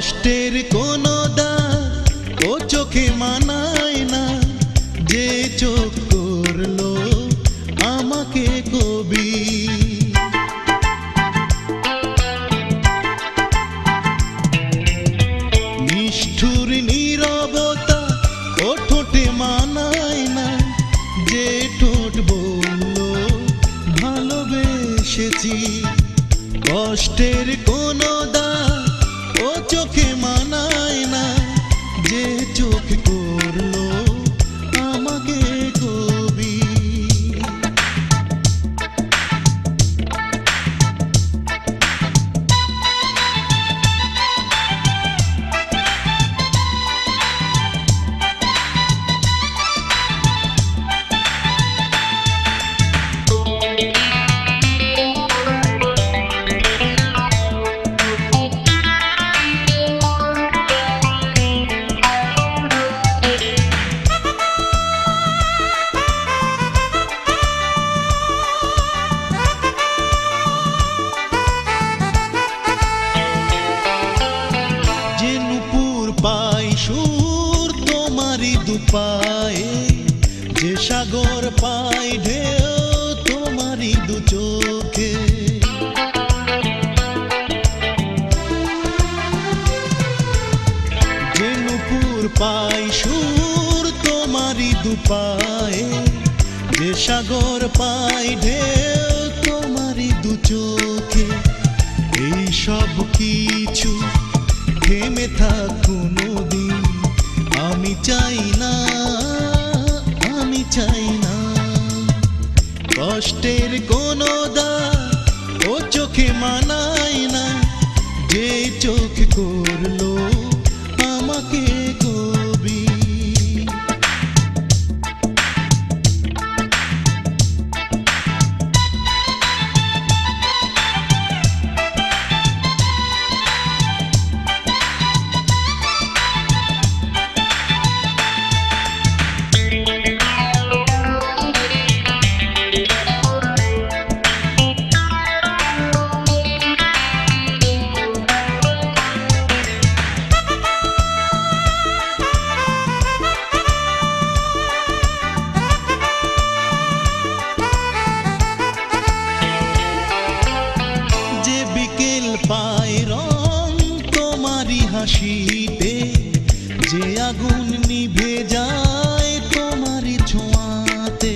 কষ্টের কোনো দাগ ও চোখে মানায় না। যে চোখ করল আমাকে কবি। নিষ্ঠুর, নীরবতা ও ঠোঁটে মানায় না। যে ঠোঁট বলল, ভালোবেসেছি। কষ্টের কোনো সুর তোমারই দুপায়ে, যে সাগর পাই ঢেউ তোমারই দু চোখে। যে নুপুর পাই সুর তোমারই দুপায়ে, যে সাগর পাই ঢেউ তোমারই দু চোখে। এই সব কিছু থেমে থাক। চাই না, আমি চাই না। কষ্টের কোনো দা ও চোখে মানায় না, যে চোখ করল হাসিতে যে আগুন নিভে যায় তোমারই ছোঁয়াতে।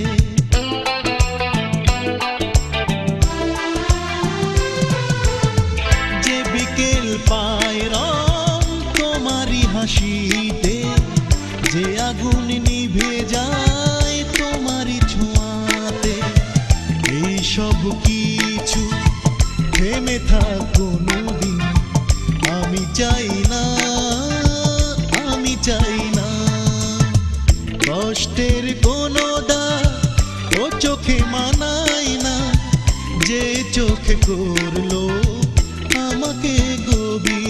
যে বিকেল পায় রং তোমারই হাসিতে, যে আগুন নিভে যায় তোমারই ছোঁয়াতে। এই সব কিছু থেমে থাক কোনোদিন আমি চাই চোখে মানাই না, যে চোখে করল আমাকে গবি।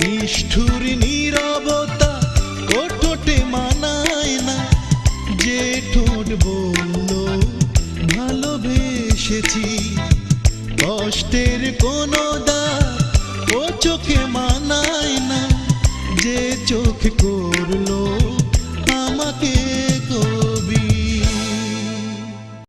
নিষ্ঠুর নীরবতা ও ঠোঁটে মানায় না, যে ঠোঁট বলল, ভালোবেসেছি। কষ্টের কোনো দা ও চোখে মানায় না। যে চোখ করল